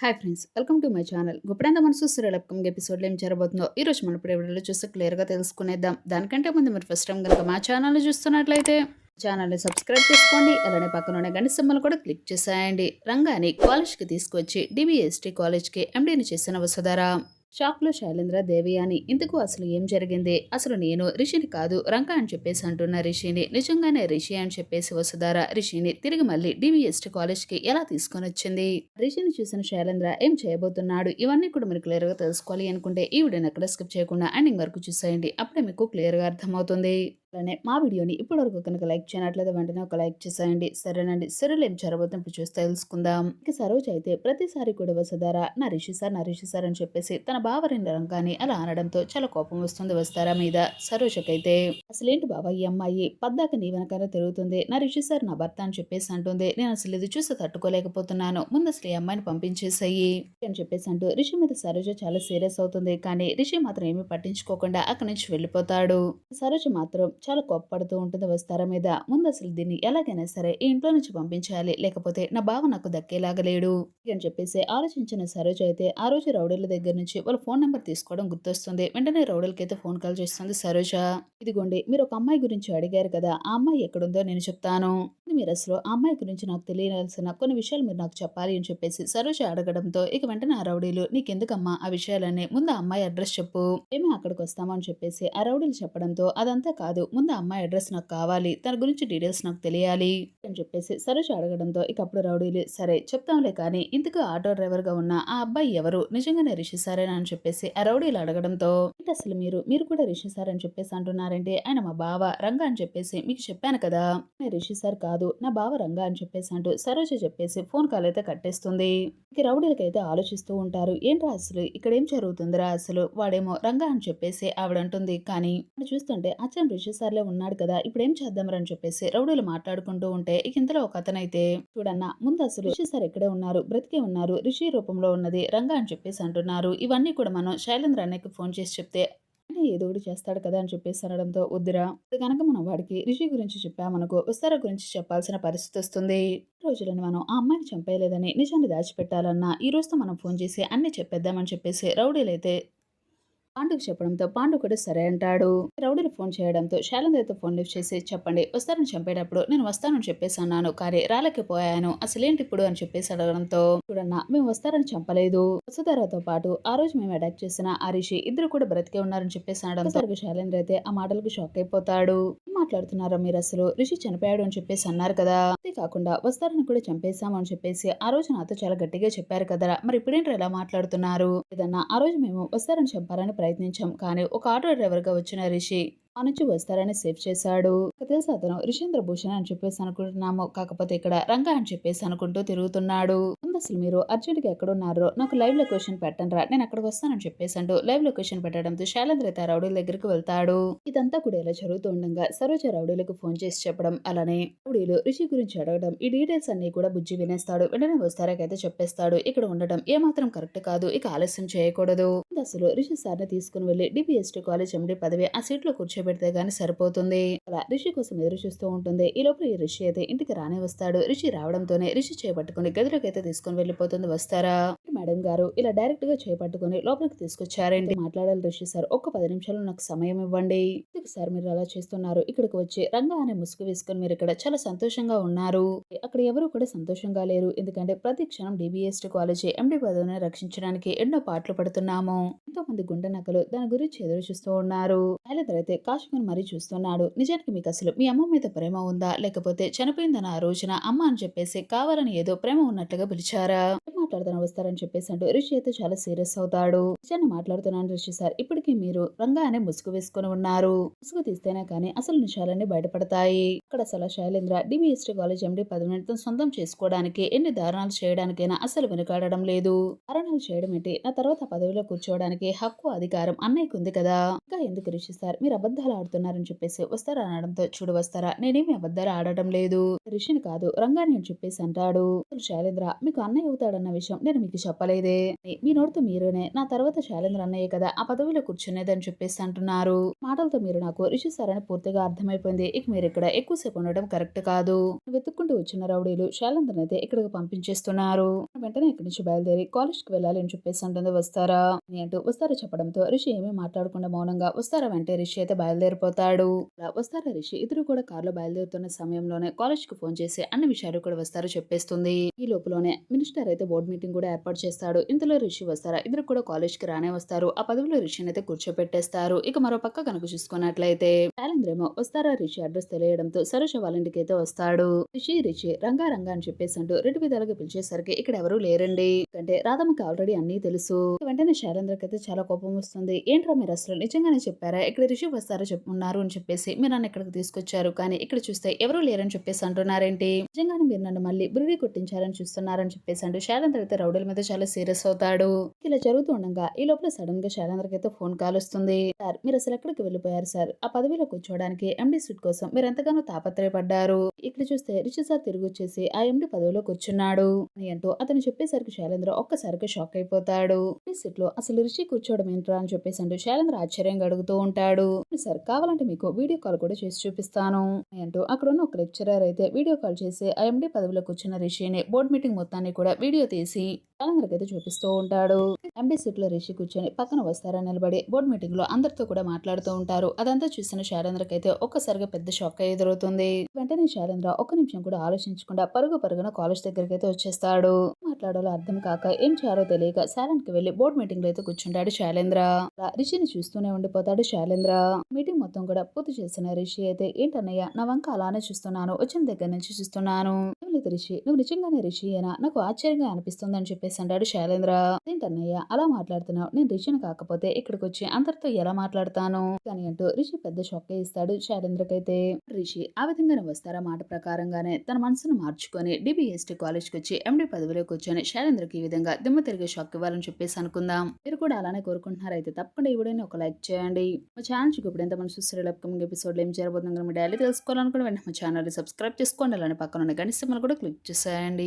Hi friends welcome to my channel Guppedantha Manasu serial upcoming ఎపిసోడ్లో ఏం జరగబోతుందో ఈ రోజు మన ఇప్పుడు చూస్తే క్లియర్గా తెలుసుకునేద్దాం. దానికంటే ముందు మీరు ఫస్ట్ టైం కనుక మా ఛానల్ని చూస్తున్నట్లయితే ఛానల్ని సబ్స్క్రైబ్ చేసుకోండి అలానే పక్కన గంట సింబల్ కూడా క్లిక్ చేసేయండి. రంగాని కాలేజ్కి తీసుకొచ్చి డిబిఎస్టీ కాలేజ్కి ఎండీని చేసిన వసుధారా. షాక్లో శైలేంద్ర దేవి అని ఇందుకు అసలు ఏం జరిగింది? అసలు నేను రిషిని కాదు రంక అని చెప్పేసి అంటున్న రిషిని నిజంగానే రిషి అని చెప్పేసి వసుధార రిషిని తిరిగి మళ్ళీ డివిఎస్టీ కాలేజ్కి ఎలా తీసుకొని వచ్చింది? రిషిని చూసిన శైలేంద్ర ఏం చేయబోతున్నాడు? ఇవన్నీ కూడా మీరు క్లియర్గా తెలుసుకోవాలి అనుకుంటే ఈ వీడియోని ఎక్కడ స్కిప్ చేయకుండా ఎండింగ్ వరకు చూసేయండి. అప్పుడే మీకు క్లియర్గా అర్థమవుతుంది. అలానే మా వీడియోని ఇప్పటివరకు కనుక లైక్ చేయనట్లయితే వెంటనే ఒక లైక్ చేసేయండి. సరేనండి. సరేలు ఏం జరగబోతుంది ఇప్పుడు చూస్తే తెలుసుకుందాం. ఇక సరోజ్ అయితే ప్రతిసారి కూడా వసుధారా నా రిషి సార్ నా రిషి సార్ అని చెప్పేసి తన బావరెండు రంగాన్ని అలా అనడంతో చాలా కోపం వస్తుంది వస్తారా మీద సరోజకైతే. అసలేంటి బాబా ఈ అమ్మాయి? పద్దాక నీ వెనకాల తిరుగుతుంది. నా రిషి సార్ నా భర్త అని చెప్పేసి అంటుంది. నేను అసలు ఇది చూసి తట్టుకోలేకపోతున్నాను. ముందు అసలు ఈ అమ్మాయిని పంపించేసాయి అని చెప్పేసి అంటూ రిషి మీద సరోజ చాలా సీరియస్ అవుతుంది. కానీ రిషి మాత్రం ఏమీ పట్టించుకోకుండా అక్కడి నుంచి వెళ్ళిపోతాడు. సరోజ మాత్రం చాలా కోప్పడుతూ ఉంటుంది వస్తారా మీద. ముందు అసలు దీన్ని ఎలాగైనా సరే ఈ ఇంట్లో నుంచి పంపించాలి. లేకపోతే నా బావ నాకు దక్కేలాగా లేడు అని చెప్పేసి ఆలోచించిన సరోజ అయితే ఆ రోజు రౌడీల దగ్గర నుంచి వాళ్ళ ఫోన్ నెంబర్ తీసుకోవడం గుర్తొస్తుంది. వెంటనే రౌడీలకి అయితే ఫోన్ కాల్ చేస్తుంది సరోజ. ఇదిగోండి మీరు ఒక అమ్మాయి గురించి అడిగారు కదా ఆ అమ్మాయి ఎక్కడుందో నేను చెప్తాను. మీ అసలు ఆ అమ్మాయి గురించి నాకు తెలియాల్సిన కొన్ని విషయాలు మీరు నాకు చెప్పాలి అని చెప్పేసి సరోజ అడగడంతో ఇక వెంటనే ఆ రౌడీలు నీకెందుకమ్మా ఆ విషయాలన్నీ? ముందు అమ్మాయి అడ్రస్ చెప్పు. మేము అక్కడికి వస్తామని చెప్పేసి ఆ రౌడీలు చెప్పడంతో అదంతా కాదు ముందు అమ్మాయి అడ్రస్ నాకు కావాలి. తన గురించి డీటెయిల్స్ నాకు తెలియాలి. అని చెప్పేసి సరోజ అడగడంతో ఇక అప్పుడు రౌడీలు సరే చెప్తాంలే కానీ ఇంతకు ఆటో డ్రైవర్గా ఉన్న ఆ అబ్బాయి ఎవరు? నిజంగానే రిషి సారేనా? అని చెప్పేసి ఆ రౌడీలు అడగడంతో అసలు మీరు? మీరు కూడా రిషి సార్ అని చెప్పేసి అంటున్నారంటే? ఆయన మా బావ. రంగా అని చెప్పేసి మీకు చెప్పాను కదా. నేను రిషి సార్ కాదు. నా బావ రంగా అని చెప్పేసి అంటూ సరోజ చెప్పేసి ఫోన్ కాల్ అయితే కట్టేస్తుంది. ఇక రౌడీలకైతే ఆలోచిస్తూ ఉంటారు. ఏంట్రా అసలు? ఇక్కడ ఏం జరుగుతుందిరా అసలు? వాడేమో రంగా అని చెప్పేసి ఆవిడంటుంది. కానీ చూస్తుంటే అచ్చం రిషిసార్లే ఉన్నాడు కదా ఇప్పుడు ఏం చేద్దామని చెప్పేసి రౌడీలు మాట్లాడుకుంటూ ఉంటే ఇక ఇంతలో ఒక అతనైతే చూడన్నా ముందు అసలు రిషి సార్ ఎక్కడే ఉన్నారు బ్రతికే ఉన్నారు రిషి రూపంలో ఉన్నది రంగా అని చెప్పేసి అంటున్నారు. ఇవన్నీ కూడా మనం శైలేంద్ర అన్నకి ఫోన్ చేసి చెప్తే ఏదో ఒకటి చేస్తాడు కదా అని చెప్పేసి అనడంతో వద్దురా. కనుక మనం వాడికి రిషి గురించి చెప్పామనుకో విస్తార గురించి చెప్పాల్సిన పరిస్థితి వస్తుంది. రోజులను మనం ఆ అమ్మాయిని చంపేయలేదని నిజాన్ని దాచిపెట్టాలన్నా ఈ రోజుతో మనం ఫోన్ చేసి అన్ని చెప్పేద్దామని చెప్పేసి రౌడీలైతే పాండుకు చెప్పడంతో పాండు కూడా సరే అంటాడు. రౌడీలు ఫోన్ చేయడంతో శాలందరితో ఫోన్ లిఫ్ట్ చేసి చెప్పండి వస్తారని చంపేటప్పుడు నేను వస్తానని చెప్పేసి అన్నాను. కానీ రాలేకపోయాను అసలేంటి ఇప్పుడు? అని చెప్పేసి అడగడంతో చూడన్నా మేము వస్తారని చంపలేదు. వసుధారతో పాటు ఆ రోజు మేము అటాక్ చేసిన ఆ రిషి ఇద్దరు కూడా బ్రతికే ఉన్నారని చెప్పేసి అనడం శైలేంద్ర అయితే ఆ మాటలకు షాక్ అయిపోతాడు. మాట్లాడుతున్నారా మీరు అసలు? రిషి చనిపోయాడు అని చెప్పేసి అన్నారు కదా. అంతేకాకుండా వస్తారని కూడా చంపేశాము అని చెప్పేసి ఆ రోజు నాతో చాలా గట్టిగా చెప్పారు కదరా. మరి ఇప్పుడేంటి ఇలా మాట్లాడుతున్నారు? ఏదన్నా ఆ రోజు మేము వస్తారని చంపాలని ప్రయత్నించాం కానీ ఒక ఆటో డ్రైవర్గా వచ్చిన రిషి ఆ నుంచి వస్తారని సేవ్ చేశాడు. తెలుసు అతను? రిషేంద్ర భూషణ్ అని చెప్పేసి అనుకుంటున్నాము. కాకపోతే ఇక్కడ రంగా అని చెప్పేసి అనుకుంటూ తిరుగుతున్నాడు. అసలు మీరు అర్జెంట్గా ఎక్కడున్నారో నాకు లైవ్ లొకేషన్ పెట్టండిరా నేను అక్కడికి వస్తానని చెప్పేసి లైవ్ లొకేషన్ పెట్టడంతో శైలేంద్ర అయితే రౌడీల దగ్గరికి వెళ్తాడు. ఇదంతా కూడా ఇలా జరుగుతూ ఉండగా సరోజ రౌడీలకు ఫోన్ చేసి చెప్పడం అలానే రౌడీలు రిషి గురించి అడగడం ఈ డీటెయిల్స్ అన్ని కూడా బుజ్జి వినేస్తాడు. వెంటనే వస్తారాకైతే చెప్పేస్తాడు. ఇక్కడ ఉండడం ఏమాత్రం కరెక్ట్ కాదు ఇక ఆలస్యం చేయకూడదు. అసలు రిషి సార్ని తీసుకుని వెళ్ళి డిపిఎస్టీ కాలేజ్ ఎండి పదవి ఆ సీట్లో కూర్చోబెడితే గానీ సరిపోతుంది. అలా రిషి కోసం ఎదురు చూస్తూ ఉంటుంది. ఈ లోపల ఈ రిషి అయితే ఇంటికి రానే వస్తాడు. రిషి రావడంతోనే రిషి చేపట్టుకుని గదిలోకి అయితే తీసుకుని వెళ్ళిపోతుంది. వస్తారా? మేడం గారు ఇలా డైరెక్ట్గా చేపట్టుకుని లోపలికి తీసుకొచ్చారండి. మాట్లాడాలి రిషి సార్ ఒక్క పది నిమిషాలు నాకు సమయం ఇవ్వండి. ఎందుకు సార్ మీరు అలా చేస్తున్నారు? ఇక్కడికి వచ్చి రంగా అనే ముసుగు వేసుకొని మీరు ఇక్కడ చాలా సంతోషంగా ఉన్నారు. అక్కడ ఎవరు కూడా సంతోషంగా లేరు. ఎందుకంటే ప్రతి క్షణం డిబిఎస్టీ కాలేజీ ఎండి పదవిని రక్షించడానికి ఎన్నో పాటలు పడుతున్నాము. ఎంతో మంది గుండె నక్కలు దాని గురించి ఎదురు చూస్తూ ఉన్నారు. శైలేంద్ర అయితే కాశుకుని మరీ చూస్తున్నాడు. నిజానికి మీకు అసలు మీ అమ్మ మీద ప్రేమ ఉందా? లేకపోతే చనిపోయిందన్న ఆ రోజున అమ్మ అని చెప్పేసి కావాలని ఏదో ప్రేమ ఉన్నట్లుగా పిలిచారా? మాట్లాడుతూనే వస్తారని చెప్పేసి అంటూ రిషి అయితే చాలా సీరియస్ అవుతాడు. నిజాన్ని మాట్లాడుతున్నాను రిషి సార్. ఇప్పటికీ మీరు రంగానే ముసుగు వేసుకుని ఉన్నారు. ముసుగు తీస్తేనే కానీ అసలు నిషాలన్నీ బయటపడతాయి. ఇక్కడ అసలు శైలేంద్ర డిబిఎస్టీ కాలేజ్ ఎండి పదవిని సొంతం చేసుకోవడానికి ఎన్ని దారుణాలు చేయడానికైనా అసలు వెనుకాడడం లేదు. దారుణాలు చేయడం ఏంటి? నా తర్వాత పదవిలో కూర్చోవడానికి హక్కు అధికారం అన్నయ్యకు ఉంది కదా. ఇంకా ఎందుకు రిషి సార్? మీరు అబద్ధాలు ఆడుతున్నారని చెప్పేసి వస్తారా అనడంతో చూడు వస్తారా? నేనేమి అబద్ధాలు ఆడటం లేదు. రిషిని కాదు రంగాని అని చెప్పేసి అంటాడు. అసలు శైలేంద్ర మీకు అన్నయ్య అవుతాడన్న విషయం నేను మీకు చెప్పలేదే మీ నోటితో మీరునే నా తర్వాత శైలేంద్ర అన్నయ్య కదా ఆ పదవిలో కూర్చునేదని చెప్పేసి అంటున్నారు. మాటలతో మీరు నాకు రిషి సార్ అని పూర్తిగా అర్థమైపోయింది. ఇక మీరు ఇక్కడ ఎక్కువసేపు ఉండడం కరెక్ట్ కాదు. వెతుక్కుంటూ వచ్చిన రౌడీలు శైలేంద్రన్ అయితే ఇక్కడికి పంపించేస్తున్నారు. వెంటనే ఇక్కడి నుంచి బయలుదేరి కాలేజ్కి వెళ్ళాలి అని చెప్పేసి అంటుంది వస్తారా? అని అంటూ వస్తారా చెప్పడంతో రిషి ఏమీ మాట్లాడకుండా మౌనంగా వస్తారా వెంటే? రిషి అయితే బయలుదేరిపోతాడు. వస్తారా రిషి ఇద్దరు కూడా కారులో బయలుదేరుతున్న సమయంలోనే కాలేజ్కి ఫోన్ చేసి అన్ని విషయాలు కూడా వస్తారో చెప్పేస్తుంది. ఈ లోపలనే మినిస్టర్ అయితే బోర్డు మీటింగ్ కూడా ఏర్పాటు చేస్తాడు. ఇంతలో రిషి వస్తారా? ఇద్దరు కూడా కాలేజ్కి రానే వస్తారు. ఆ పదవిలో రిషిని అయితే కూర్చోపెట్టేస్తారు. ఇక మరో పక్క కనుక చూసుకున్నట్లయితే శైలేంద్ర ఏమో వస్తారా రిషి అడ్రస్ తెలియడంతో సరోజ వాళ్ళ ఇంటికి అయితే వస్తాడు. రిషి రిషి రంగా రంగా అని చెప్పేసి అంటూ రెండు విధాలుగా పిలిచేసరికి ఇక్కడ ఎవరు లేరండి. అంటే రాధమ్మకి ఆల్రెడీ అన్నీ తెలుసు. వెంటనే శైలేంద్రకి అయితే చాలా కోపం వస్తుంది. ఏంట్రా మీరు అసలు నిజంగానే చెప్పారా? ఇక్కడ రిషి వస్తారా చెప్పున్నారు అని చెప్పేసి మీరు నన్ను ఇక్కడికి తీసుకొచ్చారు. కానీ ఇక్కడ చూస్తే ఎవరూ లేరని చెప్పేసి అంటున్నారేంటి? నిజంగానే మీరు నన్ను మళ్ళీ బురిడి కొట్టించారని చూస్తున్నారని చెప్పేసి అంటూ శైలేంద్ర అయితే రౌడీల మీద చాలా సీరియస్ అవుతాడు. ఇలా జరుగుతూ ఉండగా ఈ లోపల సడన్గా శైలేంద్రకి అయితే ఫోన్ కాల్ వస్తుంది. సార్ మీరు అసలు ఎక్కడికి వెళ్ళిపోయారు సార్? ఆ పదవిలో కూర్చోవడానికి ఎండి సీట్ కోసం మీరు ఎంతగానో తాపత్రయపడ్డారు. ఇక్కడ చూస్తే రిషి సార్ తిరిగి వచ్చేసి ఆ ఎండి పదవిలో కూర్చున్నాడు. అని అంటూ అతను చెప్పేసరికి శైలేంద్ర ఒక్కసారిగా షాక్ అయిపోతాడు. ఈ సీట్లో అసలు రిషి కూర్చోవడం ఏంట్రా? అని చెప్పేసి అంటూ శైలేంద్ర ఆశ్చర్యంగా అడుగుతూ ఉంటాడు. సార్ కావాలంటే మీకు వీడియో కాల్ కూడా చేసి చూపిస్తాను. అంటూ అక్కడ ఉన్న ఒక లెక్చరర్ అయితే వీడియో కాల్ చేసి ఆ ఎండి పదవిలో కూర్చున్న రిషిని బోర్డు మీటింగ్ మొత్తాన్ని కూడా వీడియో తీసి శైలేంద్రకి చూపిస్తూ ఉంటాడు. ఎంపీ సీట్లో రిషి కూర్చొని పక్కన వస్తారా నిలబడి బోర్డు మీటింగ్లో అందరితో కూడా మాట్లాడుతూ ఉంటారు. అదంతా చూసిన శారేంద్రకైతే ఒక్కసారిగా పెద్ద షాక్ ఎదురవుతుంది. వెంటనే శారేంద్ర ఒక్క నిమిషం కూడా ఆలోచించకుండా పరుగు పరుగున కాలేజ్ దగ్గరికి అయితే వచ్చేస్తాడు. మాట్లాడాలో అర్థం కాక ఏం చేయాలో తెలియక సైలెంట్కి వెళ్ళి బోర్డు మీటింగ్లో అయితే కూర్చుంటాడు శైలేంద్ర రిషిని చూస్తూనే ఉండిపోతాడు శైలేంద్ర మీటింగ్ మొత్తం కూడా పూర్తి చేసిన రిషి అయితే ఏంటన్నయ్య నా వంక అలానే చూస్తున్నాను. వచ్చిన దగ్గర నుంచి చూస్తున్నాను. "ఏం రిషి. నువ్వు నిజంగానే రిషి అయినా నాకు ఆశ్చర్యంగా అనిపిస్తుంది అని చెప్పేసి అంటాడు శైలేంద్ర. ఏంటన్నయ్య అలా మాట్లాడుతున్నావు. నేను రిషిని కాకపోతే ఇక్కడికి వచ్చి అందరితో ఎలా మాట్లాడతాను? కానీ అంటూ రిషి పెద్ద షాక్ ఇస్తాడు శైలేంద్రకైతే. రిషి ఆ విధంగానే వస్తారా? మాట ప్రకారంగానే తన మనసును మార్చుకొని డిబిఎస్టీ కాలేజ్కి వచ్చి ఎండి పదవిలో కూర్చొని శైలేంద్రకి ఈ విధంగా దిమ్మ తిరిగే షాక్ ఇవ్వాలని చెప్పేసి అనుకుందాం. మీరు కూడా అలానే కోరుకుంటున్నారైతే తప్పకుండా ఈ ఒక లైక్ చేయండి. మా ఛానల్ ఇప్పుడు ఎంత మన చూస్తారు అప్కమింగ్ ఎపిసోడ్లో ఏం చేయబోతుందో మీ డైలీ తెలుసుకోవాలనుకుంటే వెంటనే మా ఛానల్ని సబ్స్క్రైబ్ చేసుకోండి. అలానే పక్కన ఉన్న మనకు కూడా క్లిక్ చేసేయండి.